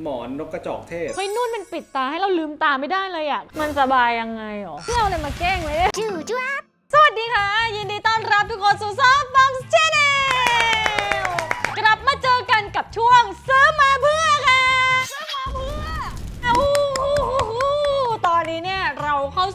หมอนนกกระจอกเทศ เฮ้ยนุ่นมันปิดตาให้เราลืมตาไม่ได้เลยอะ มันสบายยังไงหรอที่เราเลยมาแกล้งเลยเนี่ยจูจ้าสวัสดีค่ะ ยินดีต้อนรับทุกคนสู่ซอฟต์บัมส์ชแนลกลับมาเจอกันกับช่วงซื้อมาเพื่อค่ะ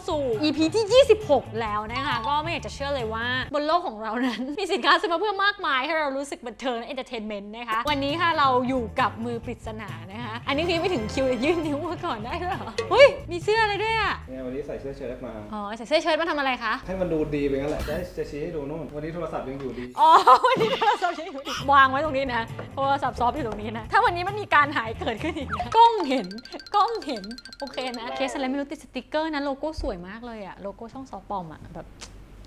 สู่ EP ที่ 26 แล้วนะคะ ก็ไม่อยากจะเชื่อเลยว่าบนโลกของเรานั้น มีสินค้าซื้อมาเพื่อมากมาย ให้เรารู้สึกบันเทิงและเอนเตอร์เทนเมนต์นะคะ วันนี้ค่ะเราอยู่กับมือปริศนานะคะ อันนี้คือไม่ถึงคิวเลยยื่นนิ้วมาก่อนได้ด้วยเหรอเฮ้ยมีเสื้ออะไรด้วยอะเนี่ยวันนี้ใส่เสื้อเชิ้ตมา อ๋อใส่เสื้อเชิ้ตมาทำอะไรคะให้มันดูดีไปงั้นแหละจะให้จะชี้ให้ดูนู่นวันนี้โทรศัพท์ยังอยู่ดีอ๋อวันนี้โทรศัพท์ยังอยู่อีก วางไว้ตรงนี้นะโทรศัพท์ซอฟต์อยู่ตรงนี้นะ ถ้าวันนี้มันมีการหายเกิดขึ้นอีกนะกล้องเห็นกล้องเห็น โอเคนะ เคสอะไรไม่รู้ติดสติกเกอร์นะโลโก้สวยมากเลยอะโลโก้ช่องซอฟต์ปอมอะแบบ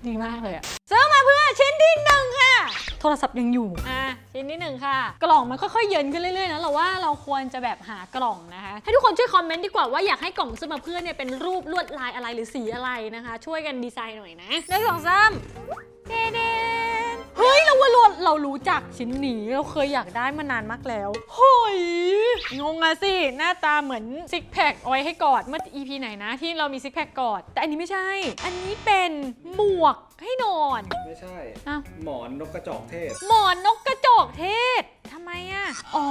ดีมากเลยอะซื้อมาเพื่อชิ้นที่หนึ่งค่ะ โทรศัพท์ยังอยู่ อะชิ้นที่หนึ่งค่ะ กล่องมันค่อยๆเยินขึ้นเรื่อยๆนะเราว่าเราควรจะแบบหากล่องนะคะ ให้ทุกคนช่วยคอมเมนต์ดีกว่าว่าอยากให้กล่องซื้อมาเพื่อเนี่ยเป็นรูปลวดลายอะไรหรือสีอะไรนะคะ ช่วยกันดีไซน์หน่อยนะหนึ่งสองสามเด เดนเฮ้ยเราว่าเราเรารู้จักชิ้นนี้เราเคยอยากได้มานานมากแล้วเฮ้ยงงอะสิ หน้าตาเหมือนซิกแพคเอาไว้ให้กอดเมื่อ EP ไหนนะ ที่เรามีซิกแพคกอด แต่อันนี้ไม่ใช่ อันนี้เป็นหมวกให้นอน ไม่ใช่ อ้าว หมอนนกกระจอกเทศ หมอนนกกระจอกเทศทำไมอะอ๋อ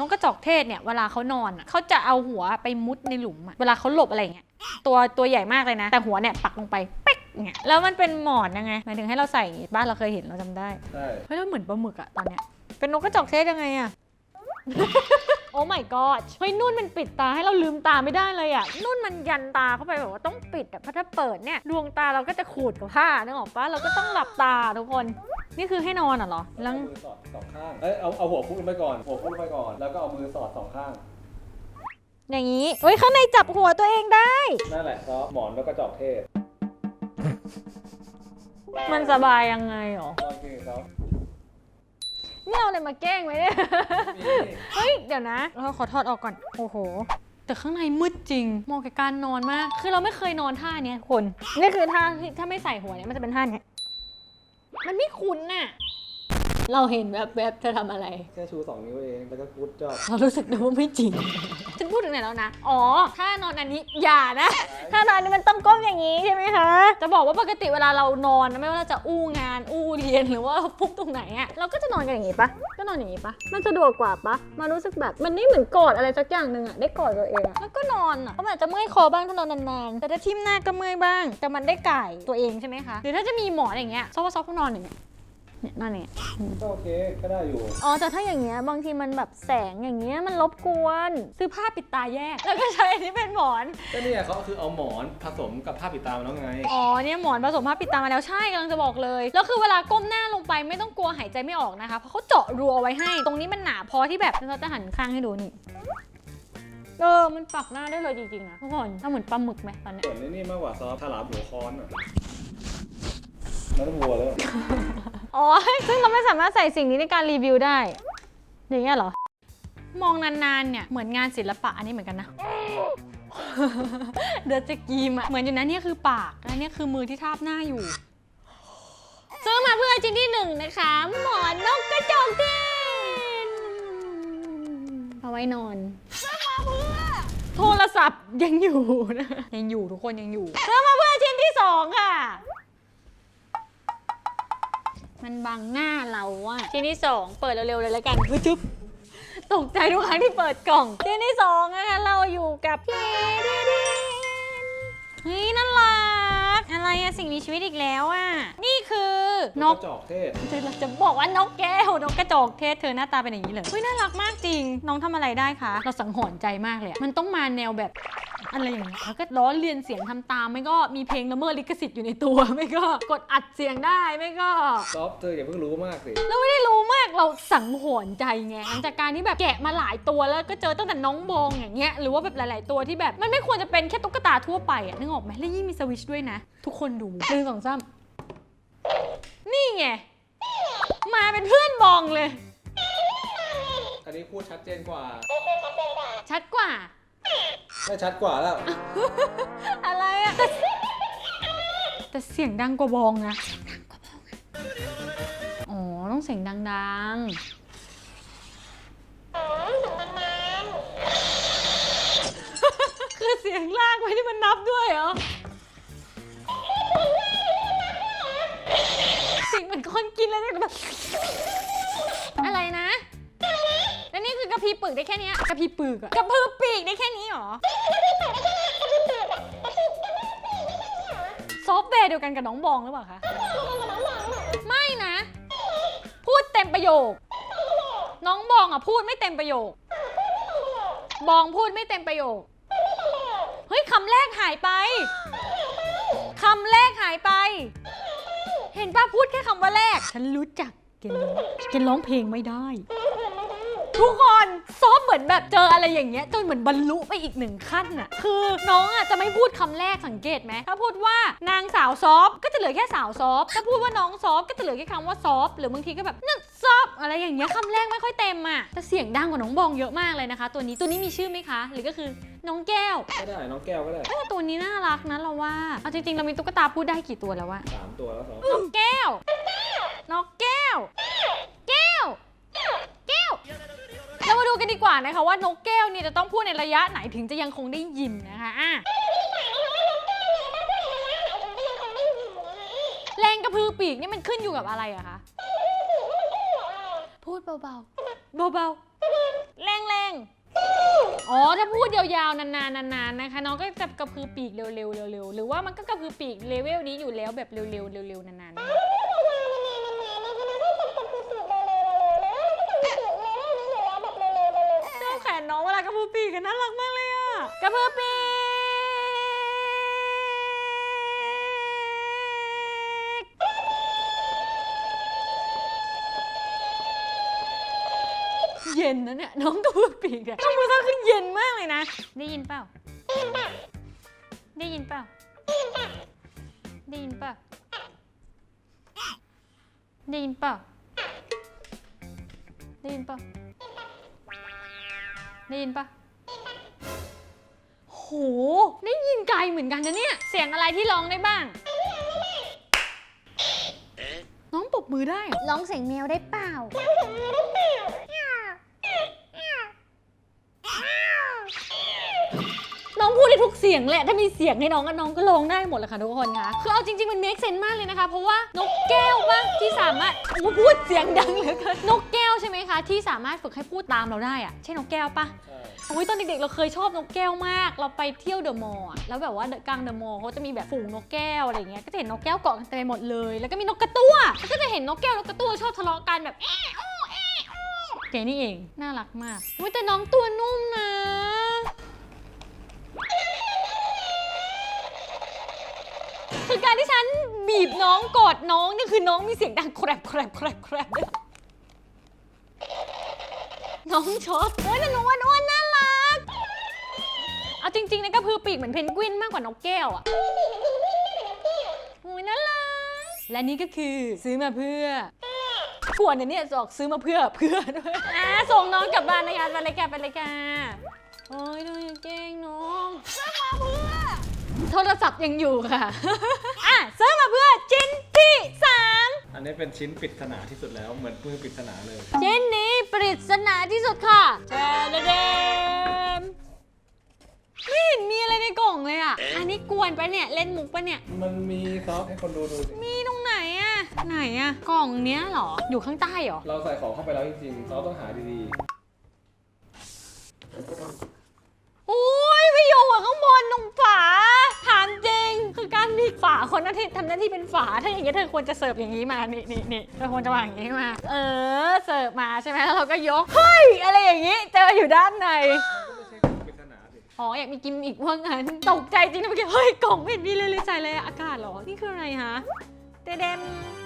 นกกระจอกเทศเนี่ยเวลาเขานอนอะเขาจะเอาหัวไปมุดในหลุมอะเวลาเขาหลบอะไรอย่างเงี้ย ตัวตัวใหญ่มากเลยนะ แต่หัวเนี่ยปักลงไป เป๊กเนี่ยแล้วมันเป็นหมอนยังไงหมายถึงให้เราใส่อย่างงี้บ้านเราเคยเห็นเราจำได้ใช่เฮ้ยแล้วเหมือนปลาหมึกอะตอนเนี้ยเป็นนกกระจอกเทศยังไงอะ โอ้ my god เฮ้ยนุ่นมันปิดตาให้เราลืมตาไม่ได้เลยอะนุ่นมันยันตาเข้าไปแบบว่าต้องปิดอะเพราะถ้าเปิดเนี่ยดวงตาเราก็จะขูดกับผ้านึกออกปะเราก็ต้องหลับตาทุกคน นี่คือให้นอนอะเหรอแล้วเอามือสอดสองข้างเอ้ยเอาเอาหัวพุกลงไปก่อนหัวพุกลงไปก่อน แล้วก็เอามือสอดสองข้างอย่างนี้เฮ้ยข้างในจับหัวตัวเองได้ นั่นแหละซอฟหมอนนกกระจอกเทศ มันสบายยังไงหรอลองกินซอฟนี่เอาอะไรมาแกล้งไว้เนี่ยมีเฮ้ย เดี๋ยวนะเราขอถอดออกก่อน โอ้โห แต่ข้างในมืดจริงเหมองกับการนอนมาก คือเราไม่เคยนอนท่าเนี้ยคน นี่คือท่าที่ถ้าไม่ใส่หัวเนี่ยมันจะเป็นท่าเนี้ย มันไม่คุ้นน่ะ เราเห็นแบบแบบๆเธอทำอะไร แค่ชูสองนิ้วเอง แล้วก็กูดจอบเรารู้สึกนะว่าไม่จริง ฉันพูดถึงไหนแล้วนะ อ๋อ ถ้านอนอันนี้อย่านะ ถ้านอนอันนี้มันต้องก้มอย่างนี้ใช่ไหมคะ จะบอกว่าปกติเวลาเรานอนนะไม่ว่าเราจะอู้งาน อู้เรียนหรือว่าพุกตรงไหนอะเราก็จะนอนกันอย่างนี้ปะก็นอนอย่างนี้ปะมันสะดวกกว่าปะมันรู้สึกแบบมันไม่เหมือนกอดอะไรสักอย่างหนึ่งอะได้กอดตัวเองอะแล้วก็นอนอะเพราะมันอาจจะเมื่อยคอบ้างถ้านอนนานๆ แต่ถ้าทิ่มหน้าก็เมื่อยบ้าง แต่มันได้ไก่ตัวเองใช่ไหมคะ หรือถ้าจะมีหมอนอย่างเงี้ยซอฟว่าซอฟก็นอนอย่างเงี้ย เนี่ยนอนอย่างเงี้ยก็โอเคก็ได้อยู่ อ๋อแต่ถ้าอย่างเงี้ยบางทีมันแบบแสงอย่างเงี้ยมันรบกวน ซื้อผ้าปิดตาแยก แล้วก็ใช้อันนี้เป็นหมอน ก็เนี่ยเขาคือเอาหมอนผสมกับผ้าปิดตามาแล้วไง อ๋อเนี่ยหมอนผสมผ้าปิดตามาแล้วใช่กำลังจะบอกเลย แล้วคือเวลาก้มหน้าลงไปไม่ต้องกลัวหายใจไม่ออกนะคะ เพราะเขาเจาะรูเอาไว้ให้ ตรงนี้มันหนาพอที่แบบเราจะหันข้างให้ดูนี่ เออ มันปักหน้าได้เลยจริงๆนะทุกคนถ้าเหมือนปลาหมึกไหมตอนเนี้ยส่วนนี้นี่มากกว่าซอฟฉลามหัวค้อนอะแล้วต้องวัวแล้ว อ๋อ ซึ่งเราไม่สามารถใส่สิ่งนี้ในการรีวิวได้ อย่างเงี้ยเหรอ มองนานๆเนี่ยเหมือนงานศิลปะอันนี้เหมือนกันนะ เดือดจะกรีมอะเหมือนอยู่นะเนี่ยคือปากและเนี่ยคือมือที่ทาบหน้าอยู่ ซื้อมาเพื่อชิ้นที่หนึ่งนะคะ หมอนนกกระจอกเทศเอาไว้นอนซื้อมาเพื่อโทรศัพท์ยังอยู่นะ ยังอยู่ทุกคนยังอยู่ ซื้อมาเพื่อชิ้นที่สองค่ะ มันบังหน้าเราอะชิ้นที่สองเปิดเร็วๆเลยแล้วกันปึ๊บจุ๊บตกใจทุกครั้งที่เปิดกล่องชิ้นที่สองนะคะเราอยู่กับพี่ดีดีเฮ้ยน่ารักอะไรอะสิ่งมีชีวิตอีกแล้วอะนี่คือนกกระจอกเทศจะจะบอกว่านกแก้วนกกระจอกเทศเธอหน้าตาเป็นอย่างนี้เลยเฮ้ยน่ารักมากจริง น้องทำอะไรได้คะเราสังหรณ์ใจมากเลยอะมันต้องมาแนวแบบ อะไรอย่างเงี้ยแล้วก็ล้อเลียนเสียงทำตาม ไม่ก็มีเพลงละเมิดลิขสิทธิ์อยู่ในตัว ไม่ก็กดอัดเสียงได้ไม่ก็ซอฟเธออย่าเพิ่งรู้มากสิเราไม่ได้รู้มากเราสังหรณ์ใจไงหลังจากการที่แบบแกะมาหลายตัวแล้วก็เจอตั้งแต่น้องบองอย่างเงี้ยหรือว่าแบบหลาย ๆ ตัวที่แบบมันไม่ควรจะเป็นแค่ตุ๊กตาทั่วไปอะนึกออกไหมแล้วยิ่งมีสวิชด้วยนะ ทุกคนดูหนึ่งสองสามนี่ไงมาเป็นเพื่อนบองเลย อันนี้พูดชัดเจนกว่า ชัดกว่า ไม่ชัดกว่าแล้ว อะไรอะแต่เสียงดังกว่าบองนะโอ้ต้องเสียงดังๆ คือเสียงลากไว้ที่มันนับด้วยเหรอสิ่งเหมือนคนกินเลยเนี่ย ระพีปึกได้แค่เนี้ยกระพีปึกอะกระพือปีกได้แค่นี้เหรอซอฟต์แวร์เดียวกันกับน้องบองหรือเปล่าคะไม่นะ พูดเต็มประโยค น้องบองอะพูดไม่เต็มประโยค บองพูดไม่เต็มประโยคเฮ้ยคำแรกหายไปคำแรกหายไป เห็นป้าพูดแค่คำว่าแรก ฉันรู้จักเกนร้องเกนร้องเพลงไม่ได้ ทุกคนซอฟเหมือนแบบเจออะไรอย่างเงี้ยจนเหมือนบรรลุไปอีกหนึ่งขั้นน่ะคือน้องอะจะไม่พูดคำแรกสังเกตไหมถ้าพูดว่านางสาวซอฟก็จะเหลือแค่สาวซอฟถ้าพูดว่าน้องซอฟก็จะเหลือแค่คำว่าซอฟหรือบางทีก็แบบนั่นซอฟอะไรอย่างเงี้ยคำแรกไม่ค่อยเต็มอะแต่เสียงดังกว่าน้องบองเยอะมากเลยนะคะ ตัวนี้ตัวนี้มีชื่อไหมคะ หรือก็คือน้องแก้วก็ได้น้องแก้วก็ได้เอ้ยแต่ตัวนี้น่ารักนะเราว่าเอาจริงๆเรามีตุ๊กตาพูดได้กี่ตัวแล้ววะสามตัวแล้วสองนกแก้วนกแก้ว เรามาดูกันดีกว่านะคะว่านกแก้วเนี่ยจะต้องพูดในระยะไหนถึงจะยังคงได้ยินนะคะอะแรงกระพือปีกนี่มันขึ้นอยู่กับอะไรอะคะ พูดเบาๆ เบาๆ แรงๆ อ๋อ ถ้าพูดยาวๆ นานๆ นานๆ นะคะ น้องก็จะกระพือปีกเร็วๆ เร็วๆ หรือว่ามันก็กระพือปีกเลเวลนี้อยู่แล้วแบบเร็วๆ เร็วๆ นานๆ เจ้าแขนน้องเวลากระพือปีกันน่ารักมากเลยอะกระพือปีกเย็นนะเนี่ยน้องกระพือปีกอะน้องมือเท้าขึ้นเย็นมากเลยนะ ได้ยินเปล่า ได้ยินเปล่า ได้ยินเปล่า ได้ยินเปล่าได้ยินเปล่า ได้ยินปะโห ได้ยินไกลเหมือนกันนะเนี่ย เสียงอะไรที่ร้องได้บ้าง น้องปรบมือได้เหรอร้องเสียงแมวได้เปล่า น้องพูดได้ทุกเสียงแหละ ถ้ามีเสียงให้น้องก็น้องก็ร้องได้หมดเลยค่ะทุกคนคะคือเอาจริงๆ มัน make sense มากเลยนะคะ เพราะว่านกแก้วปะที่สามารถโอ้พูดเสียงดังเหลือเกินนกแก้ว ใช่ไหมคะ ที่สามารถฝึกให้พูดตามเราได้อะใช่นกแก้วปะใช่โอ้ยตอนเด็กๆเราเคยชอบนกแก้วมาก เราไปเที่ยวเดอะมอลล์อะแล้วแบบว่ากลางเดอะมอลล์เขาจะมีแบบฝูงนกแก้วอะไรเงี้ยก็จะเห็นนกแก้วเกาะกันเต็มไปหมดเลย แล้วก็มีนกกระตั้วแล้วก็จะเห็นนกแก้วนกกระตั้วชอบทะเลาะกันแบบแอะโอ้แอะโอ้เก๋นี่เองน่ารักมากอุ้ยแต่น้องตัวนุ่มนะคือการที่ฉันบีบน้องกอดน้องนี่คือน้องมีเสียงดังแครบแครบแครบแครบด้วย น้องช็อตโอ้ยแต่น้องอ้วนๆน่ารัก เอาจริงๆนะก็พือปีกเหมือนเพนกวินมากกว่านกแก้วอะโอ้ยน่ารัก และนี่ก็คือซื้อมาเพื่อควรนะเนี่ยจอกซื้อมาเพื่อเพื่อด้วยอะส่งน้องกลับบ้านนะคะไปเลยค่ะไปเลยค่ะโอ้ยดูอย่าเก่งน้องซื้อมาเพื่อ โทรศัพท์ยังอยู่ค่ะ อะซื้อมาเพื่อชิ้นที่สาม อันนี้เป็นชิ้นปริศนาที่สุดแล้วเหมือนมือปริศนาเลย ชิ้นนี้ปริศนาที่สุดค่ะแชร์เดมไม่เห็นมีอะไรในกล่องเลยอะ อันนี้กวนปะเนี่ยเล่นมุกปะเนี่ย มันมีซอฟต์ให้คนดูดูสิมีตรงไหนอะ ไหนอะ กล่องเนี้ยเหรอ อยู่ข้างใต้เหรอ เราใส่ของเข้าไปแล้วจริงๆซอฟต์ต้องหาดีโอ้ยไปอยู่อะข้างบนตรงฝา ฝาคนหน้นที่ทำหน้าที่เป็นฝา ถ้าอย่างเงี้ยเธอควรจะเสิร์ฟอย่างนี้มา นี่นี่นี่เธอควรจะวางอย่างนี้มา เออ เสิร์ฟมาใช่ไหมแล้วเราก็ยก เฮ้ย อะไรอย่างงี้ เจออยู่ด้านในๆมันก็ไม่ใช่ของปริศนาสิอ๋อ อยากมีกิมอีกว่างั้น ตกใจจริงนะเมื่อกี้ เฮ้ย กล่องไม่เห็นมีเลยเลยใส่เลยอะอากาศเหรอ นี่คืออะไรฮะ เดเดม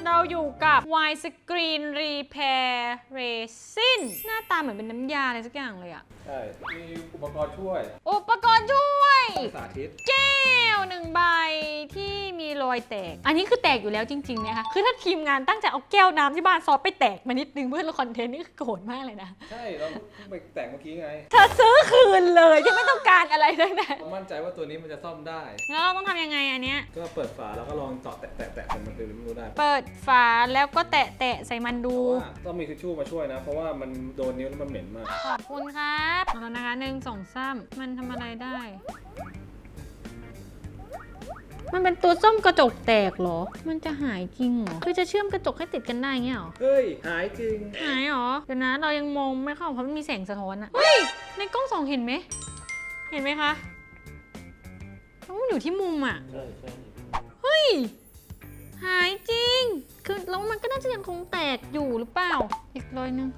เราอยู่กับ Wide Screen Repair Resin หน้าตาเหมือนเป็นน้ำยาอะไรสักอย่างเลยอะใช่ มีอุปกรณ์ช่วยอุปกรณ์ช่วย สาธิต แก้วหนึ่งใบที่มีรอยแตก อันนี้คือแตกอยู่แล้วจริงๆนะคะ คือถ้าทีมงานตั้งใจเอาแก้วน้ำที่บ้านซอฟไปแตกมานิดนึงเพื่อละคอนเทนต์นี่คือโกรธมากเลยนะ ใช่ เราเพิ่งไปแต่งเมื่อกี้ไง เธอซื้อคืนเลยยังไม่ต้องการอะไรทั้งนั้นเรามั่นใจว่าตัวนี้มันจะซ่อมได้ แล้วเราต้องทำยังไงอันเนี้ย ก็เปิดฝาแล้วก็ลองเจาะแตะๆๆมันเป็นไม่รู้ได้ เปิดฝาแล้วก็แตะแตะๆใส่มันดูแต่ว่าต้องมีทิชชู่มาช่วยนะ เพราะว่ามันโดนนิ้วแล้วมันเหม็นมาก ขอบคุณครับเอาแล้วนะคะหนึ่งสองสามมันทำอะไรได้ มันเป็นตัวซ่อมกระจกแตกเหรอ มันจะหายจริงเหรอ คือจะเชื่อมกระจกให้ติดกันได้เงี้ยเหรอ เฮ้ย หายจริง หายเหรอ เดี๋ยวนะ เรายังมองไม่เข้าเพราะมันมีแสงสะท้อนอะเฮ้ย ในกล้องสองเห็นไหม เห็นไหมคะเพราะมันอยู่ที่มุมอะใช่ใช่เฮ้ย หายจริง คือแล้วมันก็น่าจะยังคงแตกอยู่หรือเปล่า อีกรอยนึง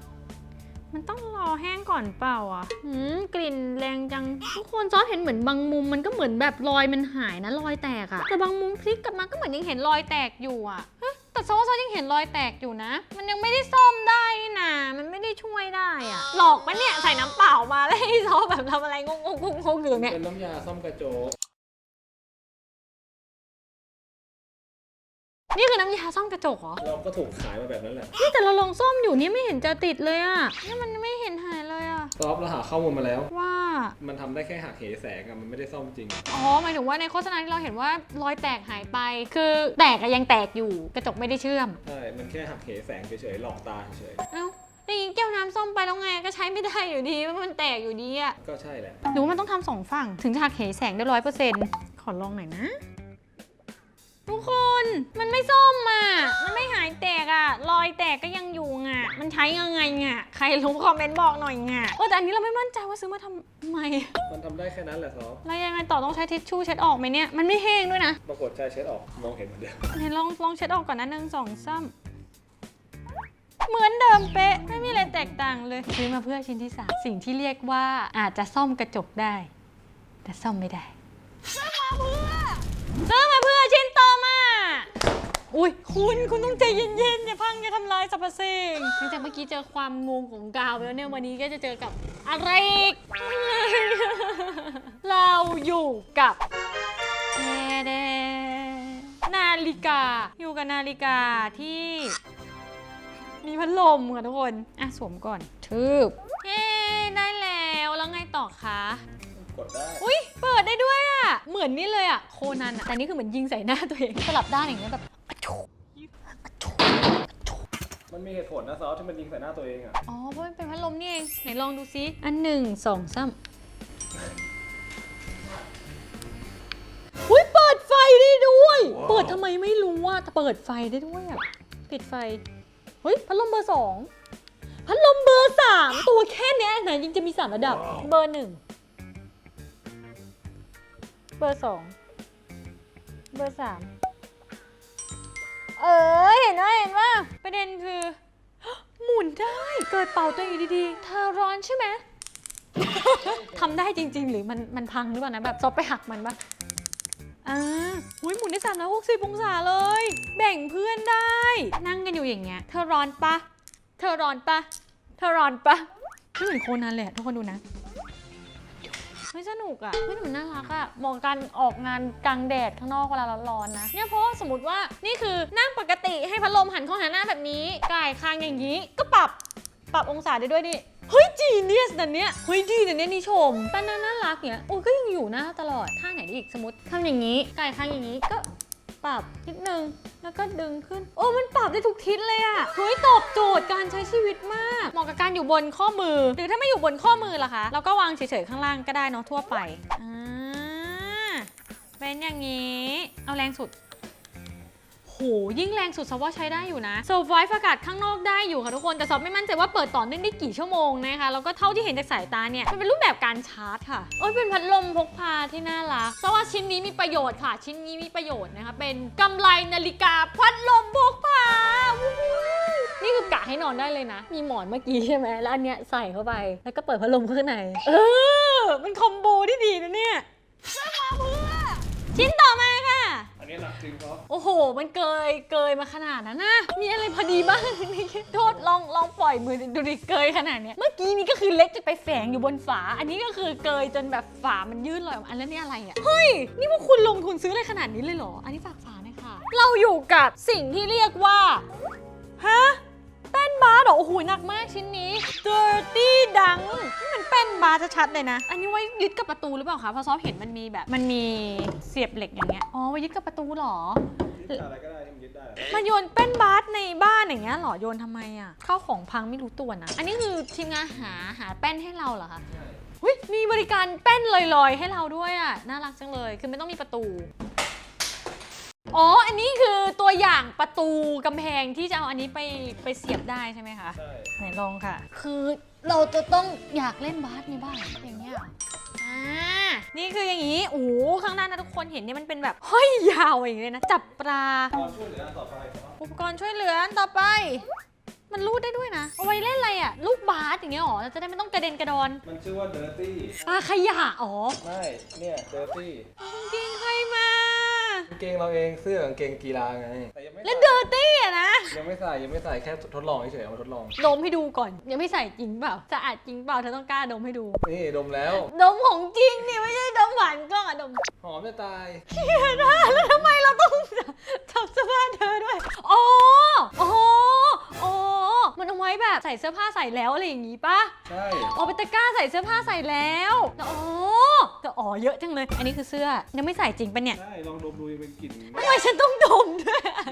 มันต้องรอแห้งก่อนเปล่าอะหืมกลิ่นแรงจัง ทุกคนซอสเห็นเหมือนบางมุมมันก็เหมือนแบบรอยมันหายนะรอยแตกอะแต่บางมุมพลิกกลับมาก็เหมือนยังเห็นรอยแตกอยู่อะเฮ้ยแต่ซอสซอสยังเห็นรอยแตกอยู่นะ มันยังไม่ได้ซ่อมได้นี่นะ มันไม่ได้ช่วยได้อะหลอกปะเนี่ยใส่น้ำเปล่ามาแล้วให้ซอสแบบทำอะไรงงงงงอยู่ตรงเนี่ย เป็นน้ำยาซ่อมกระจก นี่คือน้ำยาซ่อมกระจกเหรอ เราก็ถูกขายมาแบบนั้นแหละนี่แต่เราลองซ่อมอยู่นี่ไม่เห็นจะติดเลยอะนี่มันไม่เห็นหายเลยอะซอฟต์เราหาข้อมูลมาแล้ว ว่า มันทำได้แค่หักเหแสงอะมันไม่ได้ซ่อมจริง อ๋อหมายถึงว่าในโฆษณาที่เราเห็นว่ารอยแตกหายไป คือแตกอะยังแตกอยู่ กระจกไม่ได้เชื่อม ใช่ มันแค่หักเหแสงเฉยๆ หลอกตาเฉยเอ้าแล้วอย่างนี้แก้วน้ำซ่อมไปแล้วไงก็ใช้ไม่ได้อยู่ดีเพราะมันแตกอยู่ดีอะๆก็ใช่แหละ หรือว่ามันต้องทำสองฝั่งถึงจะหักเหแสงได้ร้อยเปอร์เซ็นต์ขอลองหน่อยนะ ทุกคนมันไม่ซ่อมอะ มันไม่หายแตกอะ รอยแตกก็ยังอยู่อะ มันใช้ยังไงอะ ใครรู้คอมเมนต์บอกหน่อยอะเออแต่อันนี้เราไม่มั่นใจว่าซื้อมาทำไมมันทำได้แค่นั้นแหละซอฟต์แล้วยังไงต่อต้องใช้ทิชชู่เช็ดออกไหมเนี่ย มันไม่แห้งด้วยนะปรากฏใช้เช็ดออกมองเห็นเหมือนเดิมเห็นลองลองเช็ดออกก่อนนะหนึ่งสองสามเหมือนเดิมเป๊ะ ไม่มีอะไรแตกต่างเลย ซื้อมาเพื่อชิ้นที่สามสิ่งที่เรียกว่าอาจจะซ่อมกระจกได้ แต่ซ่อมไม่ได้ ซื้อมาเพื่อซื้อมาเพื่อชิ้นต่อมา อุ้ยคุณคุณต้องใจเย็นๆอย่าพังอย่าทำลายสรรพสิ่งหลังจากเมื่อกี้เจอความงงของกาวไปแล้วเนี่ยวันนี้ก็จะเจอกับอะไรอีก เราอยู่กับแดนาฬิกาอยู่กับนาฬิกาที่ มีพัดลมค่ะทุกคน อะสวมก่อนทืบเย้ได้แล้วแล้วไงต่อคะกดได้อุ้ยเปิดได้ด้วยอะ เหมือนนี่เลยอะโคนันอะแต่นี่คือเหมือนยิงใส่หน้าตัวเองสลับด้านอย่างเงี้ยแบบอะชู มันมีเหตุผลนะซอฟต์ที่มันยิงใส่หน้าตัวเองอะอ๋อเพราะมันเป็นพัดลมนี่เอง ไหนลองดูซิ อันหนึ่งสองสามอุ้ยเปิดไฟได้ด้วย เปิดทำไมไม่รู้อะแต่เปิดไฟได้ด้วยอะ ปิดไฟเฮ้ยพัดลมเบอร์สองพัดลมเบอร์สามตัวแค่เนี้ยไหนยังจะมีสามระดับ เบอร์หนึ่งเบอร์สองเบอร์สาม เด็นคือ หมุนได้เกิดเป่าตัวเองดีๆ เธอร้อนใช่ไหม ทำได้จริง ๆ หรือมันมันพังหรือเปล่านะ แบบซอฟไปหักมันปะอ่าหุยหมุนได้สามร้อยหกสิบองศาเลย แบ่งเพื่อนได้ นั่งกันอยู่อย่างเงี้ย เธอร้อนปะ เธอร้อนปะ เธอร้อนปะไม่เหมือนโคนันเลยอะทุกคนดูนะ ไม่สนุกอะไม่หนูน่ารักอะเหมองการออกงานกลางแดดข้างนอกเวลาร้อนๆนะเนี่ยเพราะว่าสมมติว่านี่คือนั่งปกติให้พัดลมหันเข้าหาหน้าแบบนี้ก่ายคางอย่างนี้ ก็ปรับปรับองศาได้ด้วยนี่เฮ้ยจีเนียสนะเนี่ยเฮ้ยดีนะเนี่ยนี่ชมป้าน่าน่ารักเนี่ยโอ้ยก็ยังอยู่หน้าตลอดท่าไหนได้อีกสมมติทำอย่างนี้ก่ายคางอย่างนี้ก็ ปรับนิดนึง แล้วก็ดึงขึ้น โอ้มันปรับได้ทุกทิศเลยอะเฮ้ยตอบโจทย์การใช้ชีวิตมาก เหมาะกับการอยู่บนข้อมือ หรือถ้าไม่อยู่บนข้อมือล่ะคะ เราก็วางเฉยๆข้างล่างก็ได้เนาะทั่วไปอ่าเป็นอย่างนี้ เอาแรงสุด โห ยิ่งแรงสุดซอฟว่าใช้ได้อยู่นะเซอร์ไวฟ์อากาศข้างนอกได้อยู่ค่ะทุกคน แต่ซอฟไม่มั่นใจว่าเปิดต่อเนื่องได้กี่ชั่วโมงนะคะ แล้วก็เท่าที่เห็นจากสายตาเนี่ย มันเป็นรูปแบบการชาร์จค่ะ โอ้ยเป็นพัดลมพกพาที่น่ารักซอฟว่าชิ้นนี้มีประโยชน์ค่ะ ชิ้นนี้มีประโยชน์นะคะ เป็นกำไรนาฬิกาพัดลมพกพาวู้ฮู้นี่คือกะให้นอนได้เลยนะ มีหมอนเมื่อกี้ใช่ไหมแล้วอันเนี้ยใส่เข้าไป แล้วก็เปิดพัดลมข้างในเออมันคอมโบที่ดีนะเนี่ยซื้อมาเพื่อชิ้นต่อมาค่ะ อันนี้หลักจริงเพราะโอ้โห มันเกย เกยมาขนาดนั้นนะ มีอะไรพอดีบ้างนี่โทษลอง ลองปล่อยมือดูดิ เกยขนาดเนี้ย เมื่อกี้นี้ก็คือเล็กจะไปแฝงอยู่บนฝา อันนี้ก็คือเกยจนแบบฝามันยื่นลอยออกมาอันแล้วนี่อะไรอะเฮ้ย นี่พวกคุณลงทุนซื้ออะไรขนาดนี้เลยเหรอ อันนี้ฝากฝาหนะคะเราอยู่กับสิ่งที่เรียกว่า ฮะ แป้นบาสเหรอ โอ้โหหนักมากชิ้นนี้ dirty ดังนี่มันแป้นบาสชัดๆเลยนะ อันนี้ไว้ยึดกับประตูหรือเปล่าคะเพราะซอฟเห็นมันมีแบบ มันมีเสียบเหล็กอย่างเงี้ย อ๋อ ไว้ยึดกับประตูเหรอ ยึดอะไรก็ได้ที่มันยึดได้มาโยนแป้นบาสในบ้านอย่างเงี้ยเหรอ โยนทำไมอะเข้าของพังไม่รู้ตัวนะ อันนี้คือทีมงานหาหาแป้นให้เราเหรอคะหุ้ยมีบริการแป้นลอยๆ ให้เราด้วยอะ น่ารักจังเลย คือไม่ต้องมีประตู อ๋อ อันนี้คือตัวอย่างประตูกำแพงที่จะเอาอันนี้ไปไปเสียบได้ใช่ไหมคะใช่ไหนลองค่ะ คือเราจะต้องอยากเล่นบาสในบ้านอย่างเงี้ยเหรออ่า นี่คืออย่างนี้ โอ้โหข้างหน้านะทุกคนเห็นเนี่ยมันเป็นแบบห้อยยาวอย่างนี้เลยนะ จับปลาตอนช่วยเหลืออันต่อไปครับอุปกรณ์ช่วยเหลืออันต่อไป มันรูดได้ด้วยนะ เอาไว้เล่นอะไรอะลูกบาสอย่างเงี้ยหรอเราจะได้ไม่ต้องกระเด็นกระดอนมันชื่อว่าเดอร์ตี้ปลาขยะอ๋อ ไม่ เนี่ยเดอร์ตี้กางเกงใครมากางเกงเราเองเสื้อกางเกงกีฬาไงแต่ยังไม่แล้วเดอร์ตี้อะนะ ยังไม่ใส่ยังไม่ใส่แค่ทดลองเฉยๆเอามาทดลองดมให้ดูก่อน ยังไม่ใส่จริงเปล่าสะอาดจริงเปล่าเธอต้องกล้าดมให้ดู นี่ดมแล้วดมของจริงนี่ไม่ใช่ดมหวานกล้องอะดมหอมจะตายเฮียนะแล้วทำไมเราต้องจับเสื้อผ้าเธอด้วยอ๋ออ๋ออ๋อ มันเอาไว้แบบใส่เสื้อผ้าใส่แล้วอะไรอย่างงี้ปะใช่เอาไปตะกร้าใส่เสื้อผ้าใส่แล้วอ๋อแต่อ๋อเยอะจังเลย อันนี้คือเสื้อยังไม่ใส่จริงปะเนี่ยใช่ลองดมดูยังเป็นกลิ่นทำไมฉันต้องดมด้วยอะ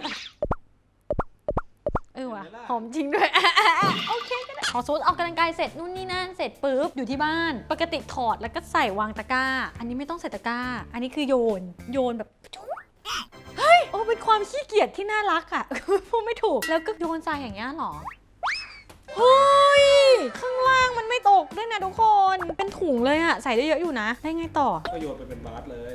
เออว่ะเห็นไหมล่ะหอมจริงด้วยอะอะอะโอเคก็ได้ขอโซดออกกำลังกายเสร็จนู่นนี่นั่นเสร็จปุ๊บอยู่ที่บ้าน ปกติถอดแล้วก็ใส่วางตะกร้า อันนี้ไม่ต้องใส่ตะกร้า อันนี้คือโยน โยนแบบเฮ้ยโอ้เป็นความขี้เกียจที่น่ารักอะ พูดไม่ถูกแล้วก็โยนใส่อย่างเงี้ยเหรอ เฮ้ย ข้างล่างมันไม่ตกด้วยนะทุกคน เป็นถุงเลยอะใส่ได้เยอะอยู่นะ ได้ไงต่อ ก็โยนไปเป็นบาสเลย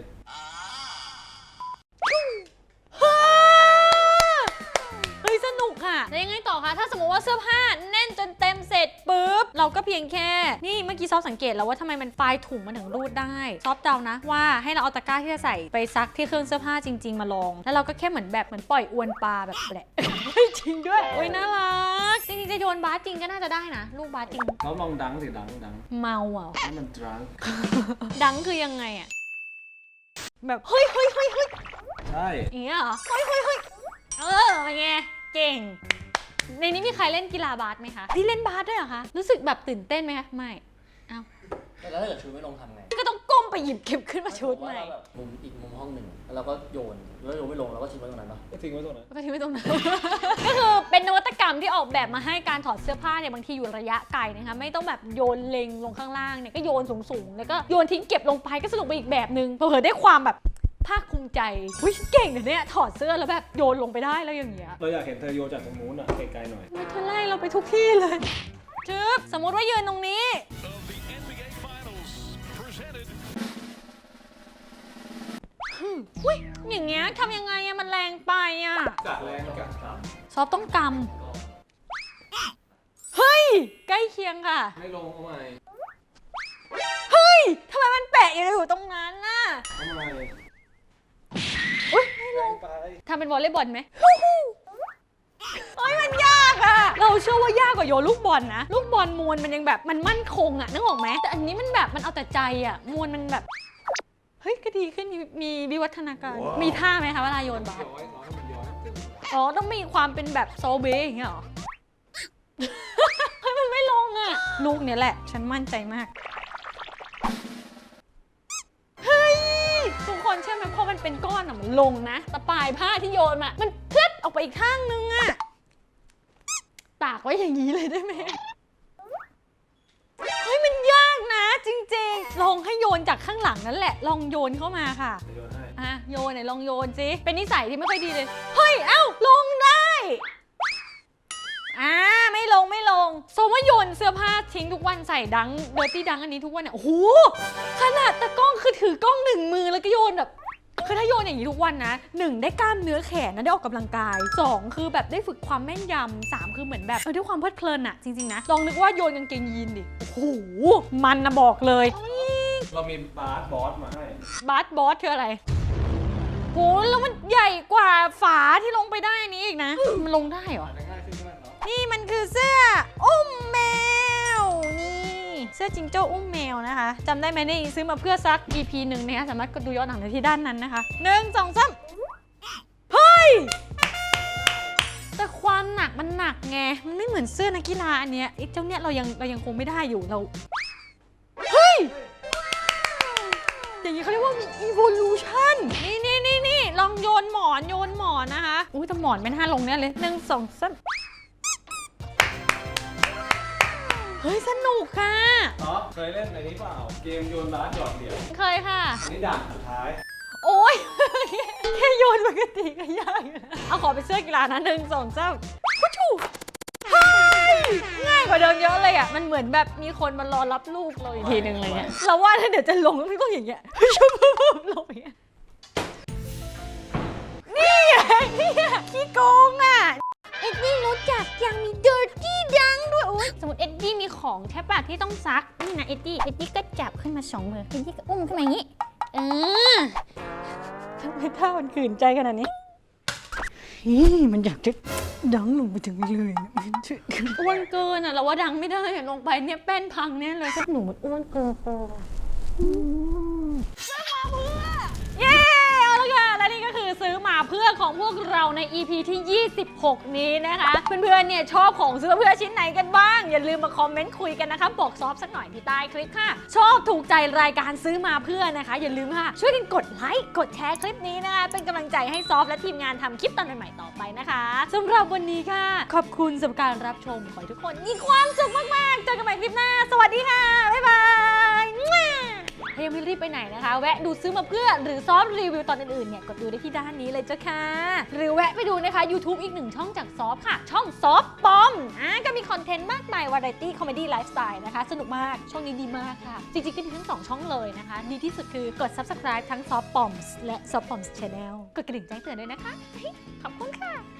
เฮ้ยสนุก ค่ะ แล้วยังไงต่อคะ ถ้าสมมติว่าเสื้อผ้าแน่นจนเต็มเสร็จปุ๊บ เราก็เพียงแค่ นี่เมื่อกี้ซอฟสังเกตแล้วว่าทำไมมันปลายถุงมันถึงรูดได้ ซอฟเดานะ ว่าให้เราเอาตะกร้าที่จะใส่ไปซักที่เครื่องเสื้อผ้าจริง ๆ มาลอง แล้วเราก็แค่เหมือนแบบเหมือนปล่อยอวนปลาแบบแหละเฮ้ยจริงด้วย โอ้ยน่ารัก จริงๆจะโยนบาสจริงก็น่าจะได้นะ ลูกบาสจริงเราลองดังสิดังดังเมาอะ ให้มันดังดังคือยังไงอะแบบเฮ้ยเฮ้ยเฮ้ยเฮ้ยใช่ อย่างเงี้ยเหรอ เฮ้ยเฮ้ยเฮ้ยเออเป็นไง เก่ง ในนี้มีใครเล่นกีฬาบาสไหมคะที่เล่นบาสด้วยเหรอคะ รู้สึกแบบตื่นเต้นไหมคะ ไม่แล้วถ้าเกิดชุดไม่ลงทำไงก็ต้องก้มไปหยิบเก็บขึ้นมาชุดใหม่ ว่าเราแบบมุมอีกมุมห้องหนึ่งแล้วเราก็โยนแล้วโยนไม่ลงเราก็ทิ้งไว้ตรงนั้นปะก็ทิ้งไว้ตรงนั้น ก็ทิ้งไว้ตรงนั้น ก็คือเป็นนวัตกรรมที่ออกแบบมาให้การถอดเสื้อผ้าเนี่ยบางทีอยู่ระยะไกลนะคะไม่ต้องแบบโยนเล็งลงข้างล่างเนี่ยก็โยนสูงๆ แล้วก็โยนทิ้งเก็บลงไปก็สนุกไปอีกแบบนึงเผื่อๆได้ความแบบ ภาคภูมิใจหุ้ยเก่งเดี๋ยวนี้ถอดเสื้อแล้วแบบโยนลงไปได้แล้วอย่างเงี้ยเราอยากเห็นเธอโยนจากตรงนู้นอะไกลๆหน่อยเธอไล่เราไปทุกที่เลยจึ๊บสมมติว่ายืนตรงนี้อุ้ยอย่างเงี้ยทำยังไงอะมันแรงไปอะกัดแรงกัดครับซอฟต้องกำเฮ้ย ใกล้เคียงค่ะ ไม่ลงเอาใหม่เฮ้ยทำไมมันแปะอยู่ตรงนั้นน่ะเอาใหม่ อุ้ยไม่ลแรงงไปทำเป็นวอลเลย์บอลไหมฮู้ฮู้เฮ้ยมันยากอะเราเชื่อว่ายากกว่าโยนลูกบอลนะ ลูกบอลมวลมันยังแบบมันมั่นคงอะนึกออกไหมแต่อันนี้มันแบบมันเอาแต่ใจอะมวลมันแบบ เฮ้ยก็ดีขึ้นมีมีวิวัฒนาการ มีท่าไหมคะเวลาโยนบาสย้อยซ้อนให้มันย้อยตึ้งอ๋อ ต้องมีความเป็นแบบโซเบอย่างเงี้ยเหรอ เฮ้ยมันไม่ลงอะลูกเนี้ยแหละ ฉันมั่นใจมาก มพอมันเป็นก้อนอะมันลงนะแต่ปลายผ้าที่โยนอะมันเพลิดออกไปอีกข้างนึงอะตากไว้อย่างนี้เลยได้ไหมเฮ้ยมันยากนะ จริงๆ ลองให้โยนจากข้างหลังนั่นแหละ ลองโยนเข้ามาค่ะจะโยนให้อะโยนไหนลองโยนสิเป็นนิสัยที่ไม่ค่อยดีเลย เฮ้ยเอ้าลงได้อ่าไม่ลงไม่ลงสมว่าโยนเสื้อผ้าทิ้งทุกวันใส่ดังเดอร์ตี้ดังอันนี้ทุกวันเนี่ยโอ้โหขนาดตะกล้องคือถือกล้องหนึ่งมือแล้วก็โยนแบบ คือถ้าโยนอย่างนี้ทุกวันนะหนึ่งได้กล้ามเนื้อแขนนะได้ออกกำลังกายสองคือแบบได้ฝึกความแม่นยำสามคือเหมือนแบบเออด้วยความเพลิดเพลินอะจริงๆนะลองนึกว่าโยนกางเกงยีนดิโอ้โหมันนะบอกเลยเรามีบาสบอสมาให้บาสบอสคืออะไรโหแล้วมันใหญ่กว่าฝาที่ลงไปได้อันนี้อีกนะ มันลงได้เหรออ่านได้ง่ายขึ้นใช่ไหมเนาะนี่มันคือเสื้ออุ้มแมวนี่ เสื้อจิงโจ้อุ้มแมวนะคะจำได้ไหมนี่ซื้อมาเพื่อซัก EP หนึ่งนะคะสามารถกดดูย้อนหลังได้ที่ด้านนั้นนะคะหนึ่งสองสามเฮ้ยแต่ความหนักมันหนักไง มันไม่เหมือนเสื้อนักกีฬาอันเนี้ยไอ้เจ้าเนี้ยเรายังเรายังคงไม่ได้อยู่เราเฮ้ยอย่างนี้เขาเรียกว่ามี evolution นี่นี่นี่นี่ลองโยนหมอนโยนหมอนนะคะ อุ้ยแต่หมอนไม่น่าลงเนี่ยเลยหนึ่งสองสาม เฮ้ยสนุกค่ะเนาะเคยเล่นในนี้เปล่า เกมโยนบาสหยอดเหรียญเคยค่ะ อันนี้ด่านสุดท้าย โอ้ย แค่แค่โยนปกติก็ยากอยู่นะเอาขอเป็นเสื้อกีฬานะหนึ่งสองสามฟูชูเฮ้ยง่ายกว่าเดิมเยอะเลยอะ มันเหมือนแบบมีคนมารอรับลูกเราอีกทีหนึ่งอะไรเงี้ย เราว่าถ้าเดี๋ยวจะลงแล้วไม่ต้องอย่างเงี้ยชูลงอย่างเงี้ย นี่ไงเนี่ยขี้โกงอะ เอ็ดดี้รู้จักยังมี dirty ดังด้วยโอ้ย สมมติเอ็ดดี้มีของใช่ปะที่ต้องซักนี่นะเอ็ดดี้เอ็ดดี้ก็จับขึ้นมาสองมือเอ็ดดี้ก็อุ้มขึ้นมาอย่างนี้เออทำไมท่ามันขืนใจขนาดนี้นี่มันอยากจะดังลงไปถึงเลยอ้วนเกินอะเราว่าดังไม่ได้อะลงไปเนี่ยแป้นพังแน่เลยพวกหนูมันอ้วนเกิน ของพวกเราใน EP ที่ 26 นี้นะคะ เพื่อนๆ เนี่ยชอบของซื้อเพื่อชิ้นไหนกันบ้าง อย่าลืมมาคอมเมนต์คุยกันนะคะ บอกซอฟสักหน่อยที่ใต้คลิปค่ะ ชอบถูกใจรายการซื้อมาเพื่อนะคะ อย่าลืมค่ะ ช่วยกันกดไลค์กดแชร์คลิปนี้นะคะ เป็นกำลังใจให้ซอฟและทีมงานทำคลิปตอนใหม่ๆต่อไปนะคะสำหรับวันนี้ค่ะ ขอบคุณสำหรับการรับชมขอให้ทุกคนมีความสุขมากๆเจอกันใหม่คลิปหน้า สวัสดีค่ะบ๊ายบาย ถ้ายังไม่รีบไปไหนนะคะ แวะดูซื้อมาเพื่อ หรือซอฟรีวิวตอนอื่นๆเนี่ยกดดูได้ที่ด้านนี้เลยเจ้ะค่ะ หรือแวะไปดูนะคะ YouTube อีกหนึ่งช่องจากซอฟค่ะ ช่องซอฟปอมอะก็มีคอนเทนต์มากมายวาไรตี้คอมเมดี้ไลฟ์สไตล์นะคะ สนุกมากช่องนี้ดีมากค่ะ จริงๆก็ดีทั้งสองช่องเลยนะคะ ดีที่สุดคือกด subscribe ทั้งซอฟปอมและซอฟปอม Channel กดกระดิ่งแจ้งเตือนด้วยนะคะขอบคุณค่ะ